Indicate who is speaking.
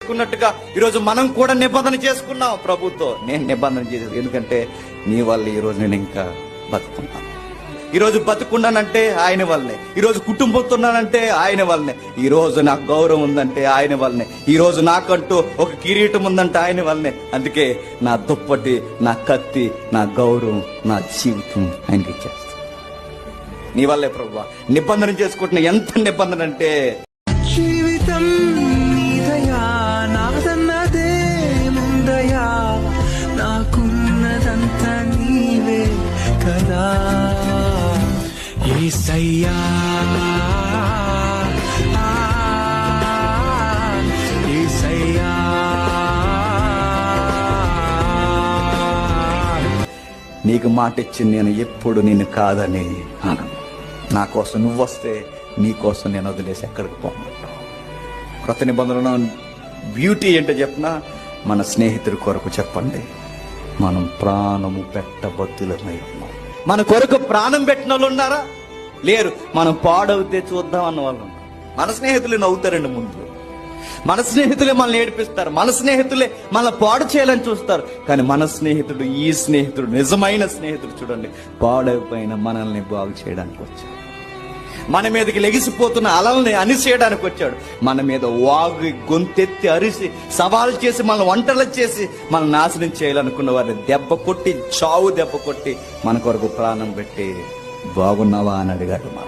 Speaker 1: చేసుకున్నట్టుగా ఈరోజు మనం కూడా నిబంధన చేసుకున్నాం ప్రభుత్వం నేను నిబంధన చేసేది ఎందుకంటే నీ వల్ల ఈ రోజు నేను ఇంకా బతుకున్నాను ఈ రోజు బతుకున్నానంటే ఆయన వల్లనే. ఈ రోజు కుటుంబంతో ఉన్నానంటే ఆయన వల్లనే. ఈ రోజు నాకు గౌరవం ఉందంటే ఆయన వల్లనే. ఈ రోజు నాకంటూ ఒక కిరీటం ఉందంటే ఆయన వల్లనే. అందుకే నా దుప్పటి నా కత్తి నా గౌరవం నా జీవితం ఆయనకి ఇచ్చేస్తాను నీ వల్లే ప్రభు నిబంధన చేసుకుంటున్న ఎంత నిబంధన అంటే
Speaker 2: జీవితం ఏసయ్యా. ఏసయ్యా.
Speaker 1: నీకు మాట ఇచ్చింది నేను ఎప్పుడు నేను కాదని అను నా కోసం నువ్వు వస్తే నీ కోసం నేను వదిలేసి ఎక్కడికి పోమంటావు క్రొత్త నిబంధనలో బ్యూటీ ఏంటో చెప్పినా మన స్నేహితుడి కొరకు చెప్పండి. మనం ప్రాణము పెట్టబద్దులమై ఉన్నాం. మన కొరకు ప్రాణం పెట్టిన వాళ్ళు ఉన్నారా? లేరు. మనం పాడవుతే చూద్దాం అన్న వాళ్ళు మన స్నేహితులు నవ్వుతారండి ముందు. మన స్నేహితులే మనల్ని ఏడిపిస్తారు. మన స్నేహితులే మన పాడు చేయాలని చూస్తారు. కానీ మన స్నేహితుడు ఈ స్నేహితుడు నిజమైన స్నేహితుడు చూడండి పాడైపోయిన మనల్ని బాగు చేయడానికి వచ్చాడు. మన మీదకి లెగిసిపోతున్న అలల్ని అనిసేయడానికి వచ్చాడు. మన మీద వాగు గొంతెత్తి అరిసి సవాల్ చేసి మన వంటలు చేసి మన నాశనం చేయాలనుకున్న వారిని దెబ్బ కొట్టి చావు దెబ్బ కొట్టి మన కొరకు ప్రాణం పెట్టి బాగున్నావా అని అడిగాడు మా